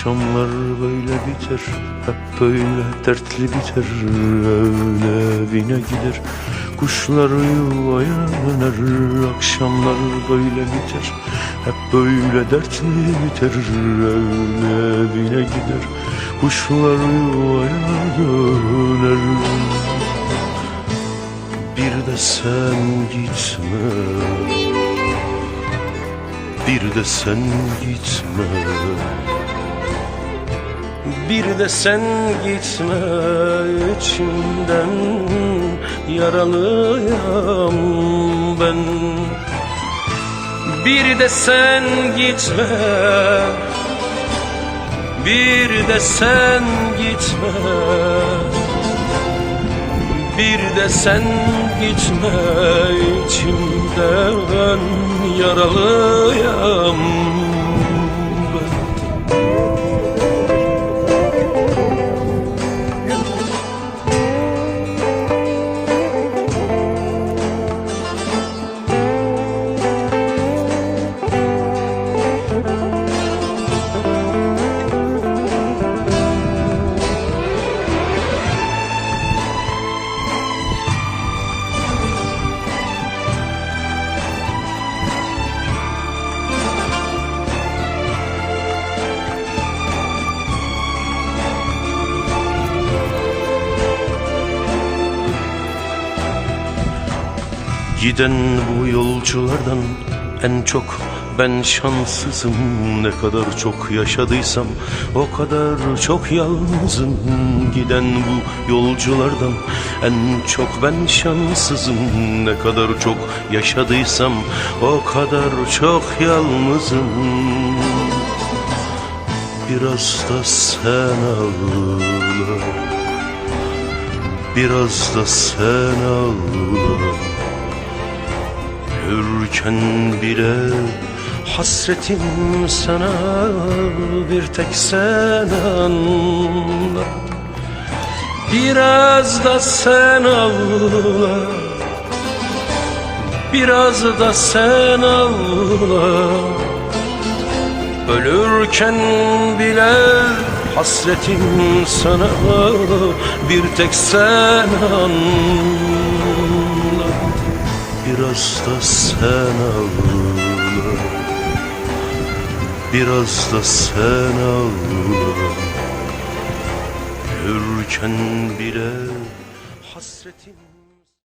Akşamlar böyle biter Hep böyle dertli biter Öyle evine gider. Kuşlar yuvaya döner Akşamlar böyle biter Hep böyle dertli biter Öyle evine gider. Kuşlar yuvaya döner. Bir de sen gitme bir de sen gitme Bir de sen gitme içimden yaralıyam ben. Bir de sen gitme Bir de sen gitme. Bir de sen gitme içimden yaralıyam Giden bu yolculardan en çok ben şanssızım. Ne kadar çok yaşadıysam o kadar çok yalnızım. Giden bu yolculardan en çok ben şanssızım. Ne kadar çok yaşadıysam o kadar çok yalnızım. Biraz da sen ağla. Biraz da sen ağla Yürürken bile hasretim sana bir tek sen anla. Biraz da sen ağla Biraz da sen ağla Ölürken bile hasretim sana bir tek sen anla Biraz da sen ağla Biraz da sen ağla Yürürken bile hasretim